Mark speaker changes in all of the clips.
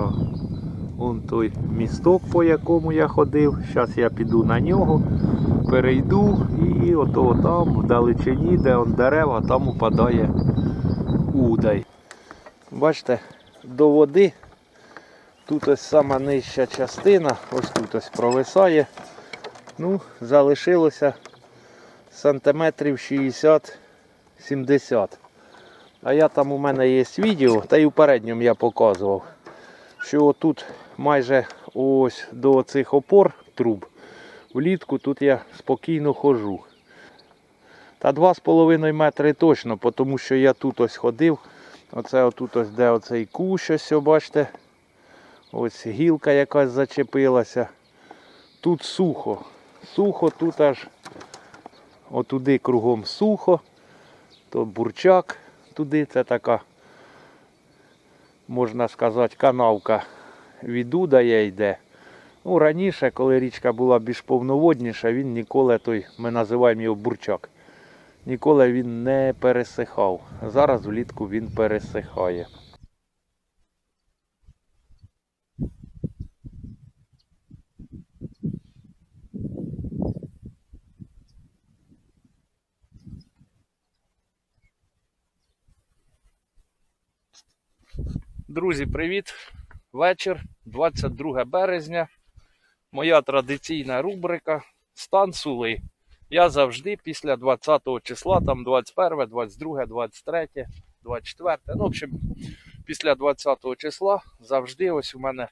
Speaker 1: така. Вон той місток, по якому я ходив. Зараз я піду на нього, перейду і ото там, в далечині, де он дерева, там упадає удай. Бачите, до води тут ось сама нижча частина, ось тут ось провисає. Ну, залишилося сантиметрів 60-70. А я там у мене є відео, та й у передньому я показував, що тут майже ось до цих опор труб влітку тут я спокійно ходжу. Та 2,5 метри точно, тому що я тут ось ходив. Оце отут ось де оцей кущ, ось, бачите. Ось гілка якась зачепилася. Тут сухо. Сухо тут аж отуди кругом сухо. То бурчак туди, це така, можна сказати, канавка від удає йде. Ну, раніше, коли річка була більш повноводніша, він ніколи той, ми називаємо його бурчак. Ніколи він не пересихав. Зараз влітку він пересихає. Друзі, привіт! Вечір, 22 березня. Моя традиційна рубрика Стан сули. Я завжди після 20 числа, там 21, 22, 23, 24. Ну, в общем, після 20 числа завжди ось у мене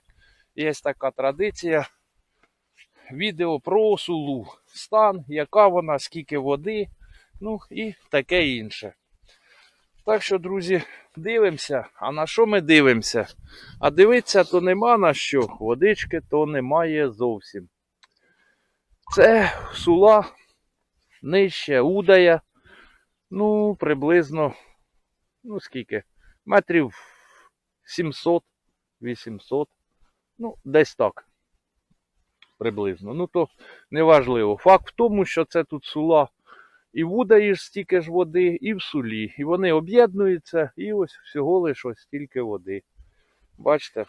Speaker 1: є така традиція. Відео про сулу. Стан, яка вона, скільки води, ну і таке інше. Так що, друзі, дивимося. А на що ми дивимося? А дивитися то нема на що. Водички то немає зовсім. Це сула нижче удає. Ну, приблизно, ну скільки? Метрів 700-800. Ну, десь так. Приблизно. Ну, то неважливо. Факт в тому, що це тут сула і вудаєш стільки ж води, і в сулі. І вони об'єднуються, і ось всього лише ось стільки води. Бачите?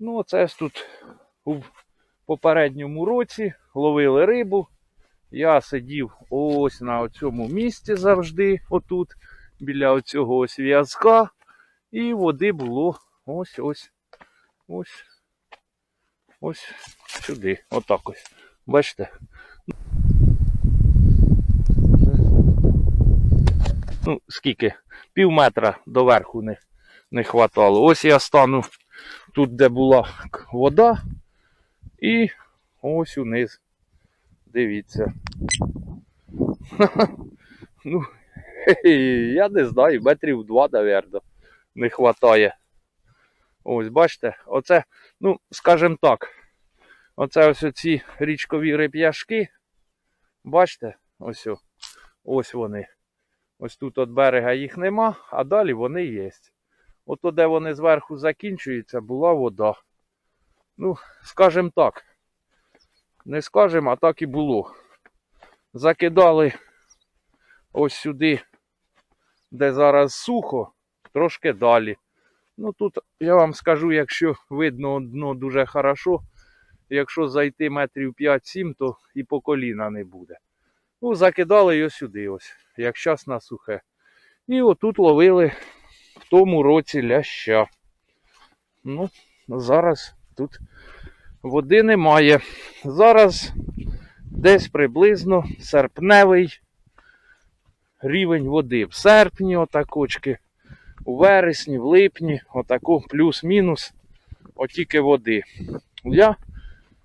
Speaker 1: Ну, оце тут у попередньому році ловили рибу. Я сидів ось на цьому місці завжди, отут, біля оцього ось в'язка. І води було ось ось ось ось сюди. Отак ось. Бачите? Ну, скільки? Пів метра до верху не, не хватало. Ось я стану тут, де була вода, і ось униз. Дивіться. Ну, я не знаю, метрів два, навірно, не вистачає. Ось, бачите, оце, ну, скажімо так, оце ось ці річкові реп'яшки. Бачите, ось, ось вони. Ось тут від берега їх нема, а далі вони є. Ото де вони зверху закінчуються, була вода. Ну, скажімо так. Не скажемо, а так і було. Закидали ось сюди, де зараз сухо, трошки далі. Ну тут я вам скажу, якщо видно дно дуже хорошо, якщо зайти метрів 5-7, то і по коліна не буде. Ну, закидали його сюди, ось, як час на сухе. І отут ловили в тому році ляща. Ну, зараз тут води немає. Зараз десь приблизно серпневий рівень води. В серпні отакочки, у вересні, в липні, отако плюс-мінус, отільки води. Я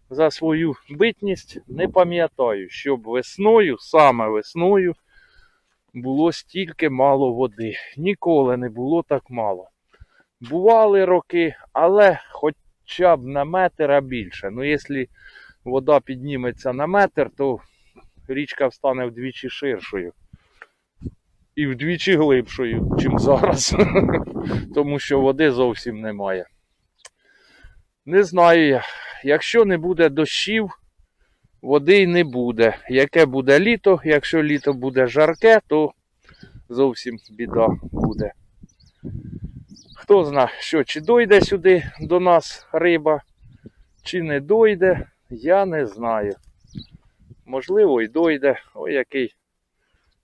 Speaker 1: за свою битність не пам'ятаю, щоб весною, саме весною, було стільки мало води. Ніколи не було так мало. Бували роки, але хоча б на метр більше. Ну, якщо вода підніметься на метр, то річка встане вдвічі ширшою. І вдвічі глибшою, чим зараз. Тому що води зовсім немає. Не знаю я. Якщо не буде дощів, води й не буде. Яке буде літо, якщо літо буде жарке, то зовсім біда буде. Хто зна, що, чи дойде сюди до нас риба, чи не дойде, я не знаю. Можливо, і дойде. Ой, який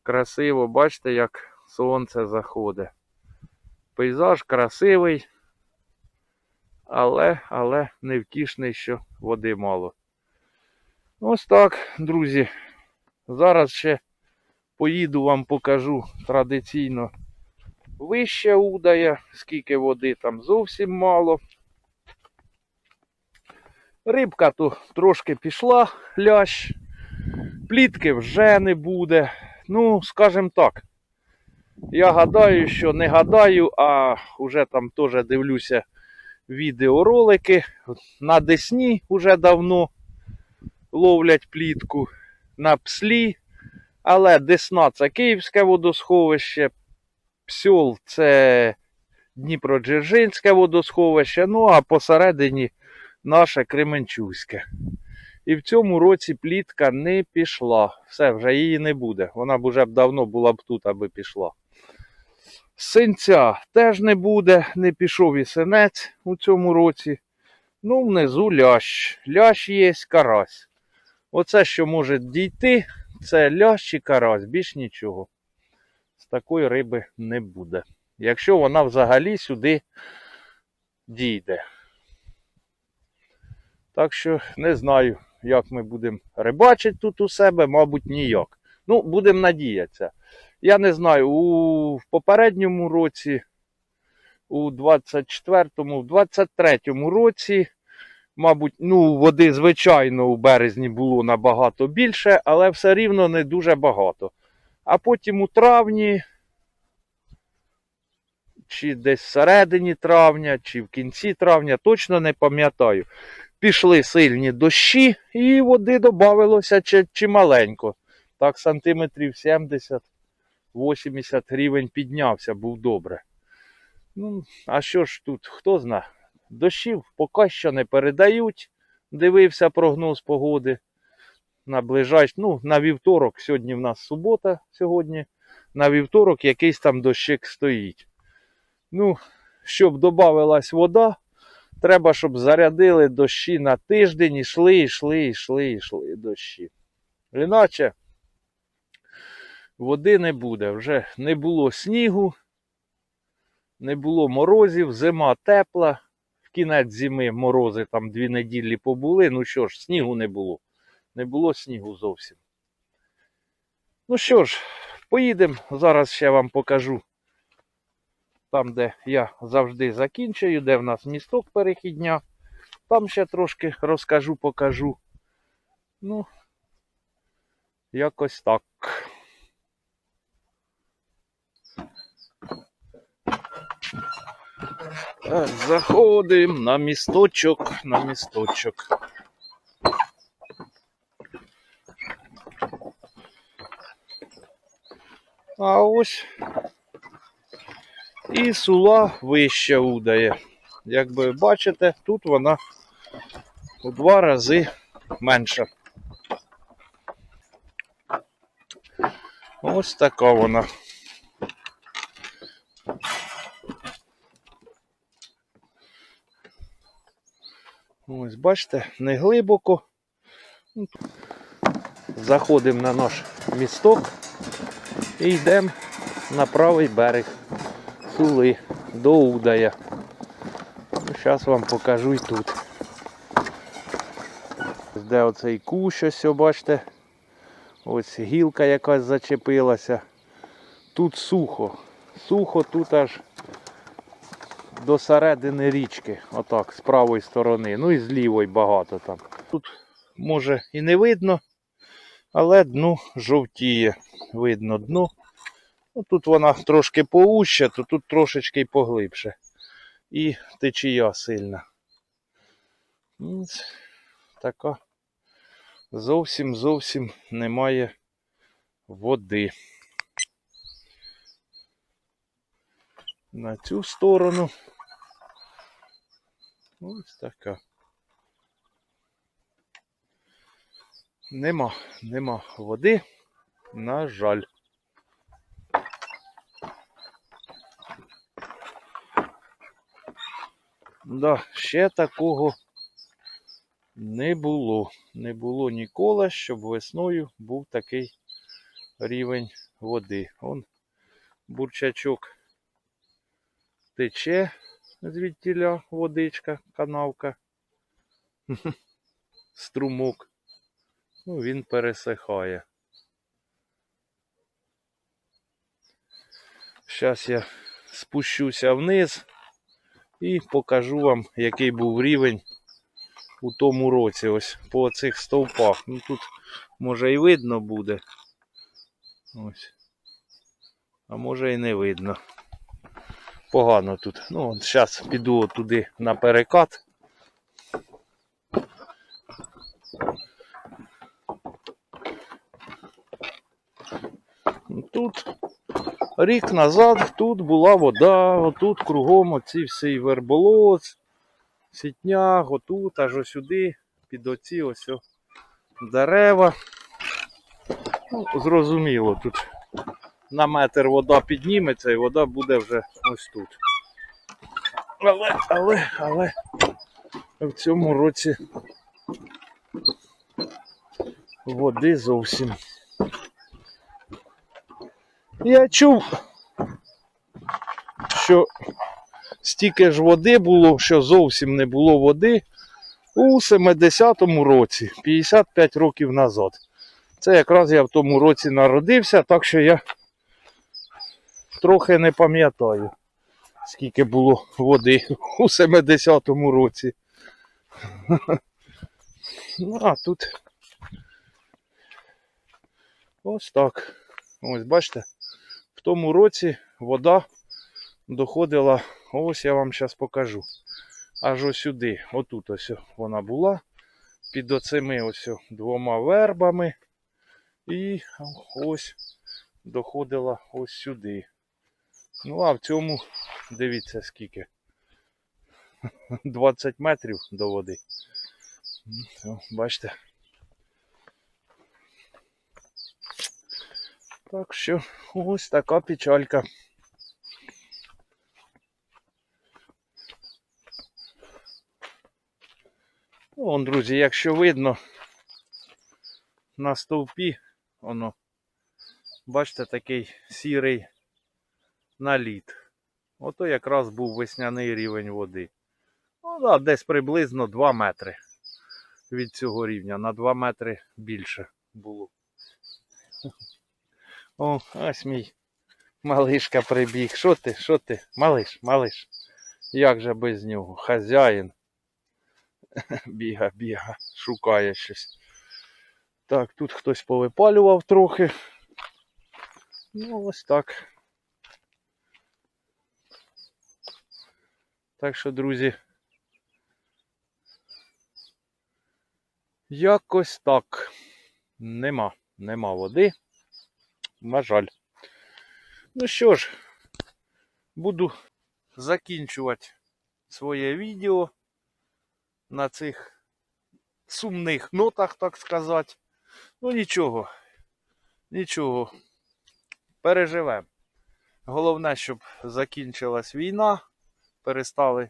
Speaker 1: красиво, бачите, як сонце заходить. Пейзаж красивий, але, але невтішний, що води мало. Ось так, друзі. Зараз ще поїду вам покажу традиційно вище удає, скільки води там зовсім мало. Рибка то трошки пішла, лящ, плітки вже не буде. Ну, скажімо так. Я гадаю, що не гадаю, а вже там теж дивлюся відеоролики. На Десні вже давно ловлять плітку на пслі. Але Десна це Київське водосховище, Псьол це Дніпродзержинське водосховище, ну а посередині наше Кременчуське. І в цьому році плітка не пішла. Все, вже її не буде. Вона б вже давно була б тут, аби пішла. Синця теж не буде, не пішов і у цьому році. Ну, внизу лящ. Лящ є, карась. Оце, що може дійти, це лящ і карась, більш нічого. З такої риби не буде. Якщо вона взагалі сюди дійде. Так що не знаю, як ми будемо рибачити тут у себе, мабуть, ніяк. Ну, будемо надіятися. Я не знаю, у в попередньому році, у 24-му, в 23-му році, мабуть, ну, води, звичайно, у березні було набагато більше, але все рівно не дуже багато. А потім у травні, чи десь всередині травня, чи в кінці травня, точно не пам'ятаю. Пішли сильні дощі, і води додавалося чималенько. Так, сантиметрів 70. 80 гривень піднявся, був добре. Ну, а що ж тут, хто зна? Дощів поки що не передають. Дивився прогноз погоди. На ну, на вівторок, сьогодні в нас субота, сьогодні. На вівторок якийсь там дощик стоїть. Ну, щоб додавалась вода, треба, щоб зарядили дощі на тиждень, ішли, йшли, йшли, йшли дощі. Іначе води не буде. Вже не було снігу, не було морозів, зима тепла. В кінець зими морози там дві неділі побули. Ну що ж, снігу не було. Не було снігу зовсім. Ну що ж, поїдемо. Зараз ще вам покажу. Там, де я завжди закінчую, де в нас місток перехідня. Там ще трошки розкажу, покажу. Ну, якось так. Так, заходимо на місточок, на місточок. А ось і сула вища удає. Як ви бачите, тут вона у два рази менша. Ось така вона. Ось, бачите, не глибоко. Заходимо на наш місток і йдемо на правий берег Сули до Удая. Зараз вам покажу і тут. Де оцей кущ, ось, бачите, ось гілка якась зачепилася. Тут сухо. Сухо тут аж до середини річки, отак, з правої сторони, ну і з лівої багато там. Тут може і не видно, але дно жовтіє. Видно дно. Ну, Тут вона трошки поуща, то тут трошечки й поглибше. І течія сильна. Така зовсім зовсім немає води. На цю сторону. Ось така. Нема, нема води, на жаль. Да, ще такого не було. Не було ніколи, щоб весною був такий рівень води. Он бурчачок тече звідтіля водичка, канавка, струмок. Ну, він пересихає. Зараз я спущуся вниз і покажу вам, який був рівень у тому році. Ось по цих стовпах. Ну тут може і видно буде. Ось. А може і не видно. Погано тут. Ну, зараз піду туди на перекат. Тут рік назад тут була вода, отут кругом оці всі верболоз, сітняг, отут, аж сюди, під оці ось дерева. Ну, зрозуміло, тут на метр вода підніметься і вода буде вже ось тут. Але, але, але в цьому році води зовсім. Я чув, що стільки ж води було, що зовсім не було води у 70-му році, 55 років назад. Це якраз я в тому році народився, так що я трохи не пам'ятаю, скільки було води у 70-му році. Ну, а тут ось так. Ось бачите, в тому році вода доходила, ось я вам зараз покажу. Аж ось сюди. Отут ось вона була. Під оцими ось двома вербами. І ось доходила ось сюди. Ну, а в цьому, дивіться скільки. 20 метрів до води. Бачите. Так що ось така печалька. Ну, Вон, друзі, якщо видно на стовпі, воно, бачите, такий сірий наліт. Ото якраз був весняний рівень води. Ну, да, десь приблизно 2 метри від цього рівня. На 2 метри більше було. О, ось мій малишка прибіг. Що ти? Що ти? Малиш, малиш. Як же без нього? Хазяїн. Біга, біга, шукає щось. Так, тут хтось повипалював трохи. Ну, ось так. Так що, друзі. Якось так. Нема, нема води. На жаль. Ну що ж, буду закінчувати своє відео на цих сумних нотах, так сказати. Ну нічого, нічого, переживемо. Головне, щоб закінчилась війна, перестали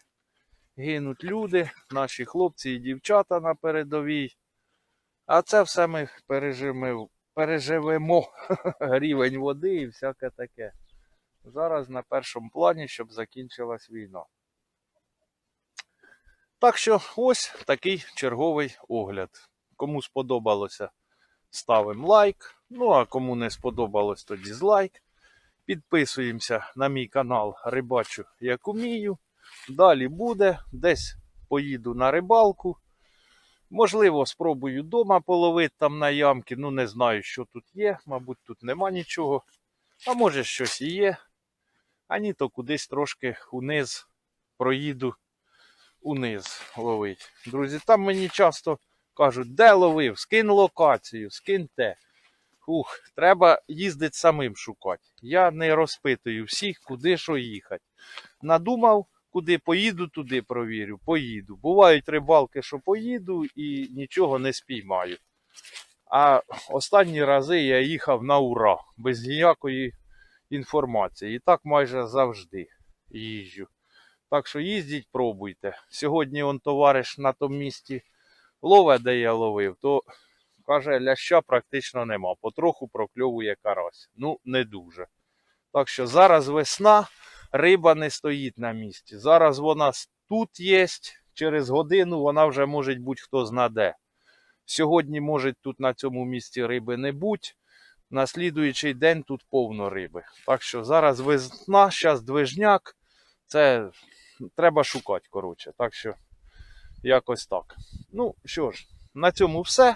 Speaker 1: гинуть люди, наші хлопці і дівчата на передовій. А це все ми переживемо, переживемо рівень води і всяке таке. Зараз на першому плані, щоб закінчилась війна. Так що ось такий черговий огляд. Кому сподобалося, ставимо лайк. Ну а кому не сподобалось, то дізлайк. Підписуємося на мій канал Рибачу як умію. Далі буде. Десь поїду на рибалку. Можливо, спробую вдома половити там на ямки. Ну, не знаю, що тут є. Мабуть, тут нема нічого. А може щось і є. А ні, то кудись трошки униз проїду униз ловить. Друзі, там мені часто кажуть, де ловив, скинь локацію, скинь те. Ух, треба їздити самим шукати. Я не розпитую всіх, куди що їхати. Надумав, куди поїду, туди провірю, поїду. Бувають рибалки, що поїду і нічого не спіймаю. А останні рази я їхав на ура, без ніякої інформації. І так майже завжди їжджу. Так що їздіть, пробуйте. Сьогодні он товариш на тому місці лове, де я ловив, то каже, ляща практично нема. Потроху прокльовує карась. Ну, не дуже. Так що зараз весна, риба не стоїть на місці. Зараз вона тут є, через годину вона вже може бути хто знаде. Сьогодні може тут на цьому місці риби не бути. На слідуючий день тут повно риби. Так що зараз весна, зараз движняк. Це треба шукати, коротше. Так що якось так. Ну що ж, на цьому все.